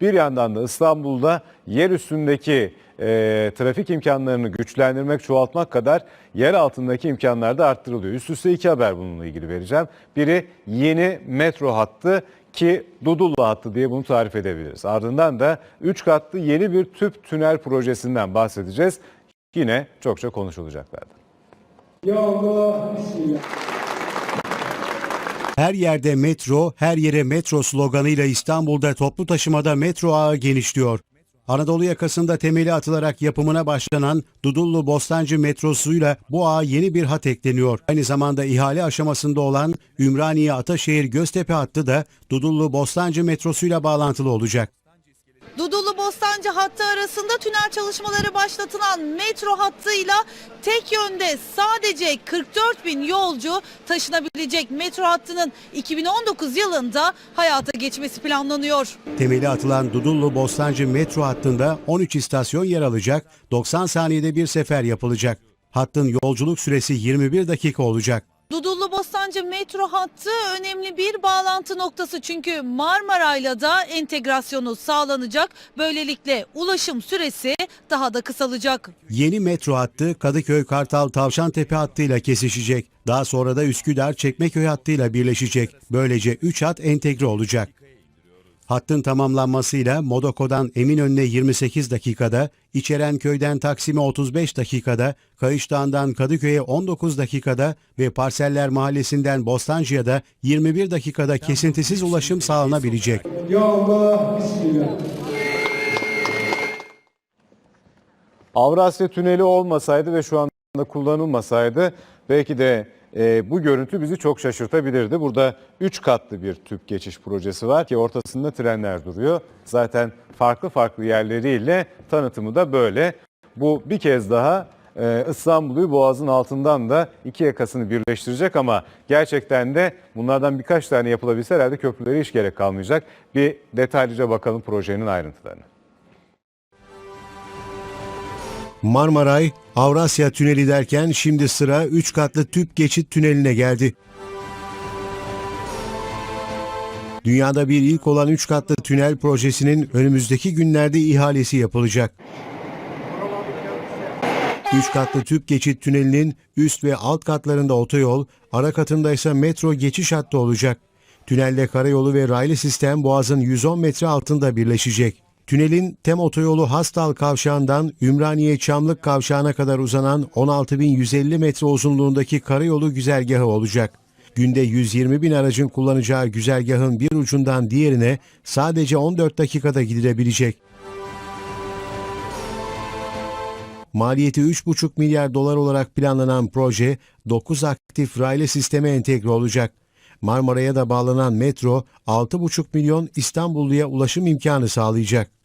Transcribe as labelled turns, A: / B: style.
A: bir yandan da İstanbul'da yer üstündeki e, trafik imkanlarını güçlendirmek, çoğaltmak kadar yer altındaki imkanlar da arttırılıyor. Üst üste iki haber bununla ilgili vereceğim. Biri yeni metro hattı ki Dudullu hattı diye bunu tarif edebiliriz. Ardından da 3 katlı yeni bir tüp tünel projesinden bahsedeceğiz. Yine çokça konuşulacaklardı.
B: Ya Allah, Bismillah.
C: Her yerde metro, her yere metro sloganıyla İstanbul'da toplu taşımada metro ağı genişliyor. Anadolu yakasında temeli atılarak yapımına başlanan Dudullu Bostancı metrosuyla bu ağa yeni bir hat ekleniyor. Aynı zamanda ihale aşamasında olan Ümraniye Ataşehir Göztepe hattı da Dudullu Bostancı metrosuyla bağlantılı olacak.
D: Bostancı hattı arasında tünel çalışmaları başlatılan metro hattıyla tek yönde sadece 44 bin yolcu taşınabilecek metro hattının 2019 yılında hayata geçmesi planlanıyor.
C: Temeli atılan Dudullu Bostancı metro hattında 13 istasyon yer alacak, 90 saniyede bir sefer yapılacak. Hattın yolculuk süresi 21 dakika olacak.
D: Dudullu Bostancı metro hattı önemli bir bağlantı noktası çünkü Marmaray'la da entegrasyonu sağlanacak. Böylelikle ulaşım süresi daha da kısalacak.
C: Yeni metro hattı Kadıköy Kartal Tavşantepe hattıyla kesişecek. Daha sonra da Üsküdar Çekmeköy hattıyla birleşecek. Böylece 3 hat entegre olacak. Hattın tamamlanmasıyla Modoko'dan Eminönü'ne 28 dakikada, İçerenköy'den Taksim'e 35 dakikada, Kayışdağ'dan Kadıköy'e 19 dakikada ve Parseller Mahallesi'nden Bostancı'ya da 21 dakikada kesintisiz ulaşım sağlanabilecek.
B: Ya Allah.
A: Avrasya Tüneli olmasaydı ve şu anda kullanılmasaydı belki de e, bu görüntü bizi çok şaşırtabilirdi. Burada 3 katlı bir tüp geçiş projesi var ki ortasında trenler duruyor. Zaten farklı farklı yerleriyle tanıtımı da böyle. Bu bir kez daha e, İstanbul'u Boğaz'ın altından da iki yakasını birleştirecek ama gerçekten de bunlardan birkaç tane yapılabilse herhalde köprülere hiç gerek kalmayacak. Bir detaylıca bakalım projenin ayrıntılarına.
C: Marmaray, Avrasya Tüneli derken şimdi sıra 3 katlı tüp geçit tüneline geldi. Dünyada bir ilk olan 3 katlı tünel projesinin önümüzdeki günlerde ihalesi yapılacak. 3 katlı tüp geçit tünelinin üst ve alt katlarında otoyol, ara katında ise metro geçiş hattı olacak. Tünelde karayolu ve raylı sistem boğazın 110 metre altında birleşecek. Tünelin tem otoyolu Hastal kavşağından Ümraniye Çamlık kavşağına kadar uzanan 16.150 metre uzunluğundaki karayolu güzergahı olacak. Günde 120 bin aracın kullanacağı güzergahın bir ucundan diğerine sadece 14 dakikada gidilebilecek. Maliyeti 3,5 milyar dolar olarak planlanan proje 9 aktif raylı sisteme entegre olacak. Marmara'ya da bağlanan metro 6,5 milyon İstanbulluya ulaşım imkanı sağlayacak.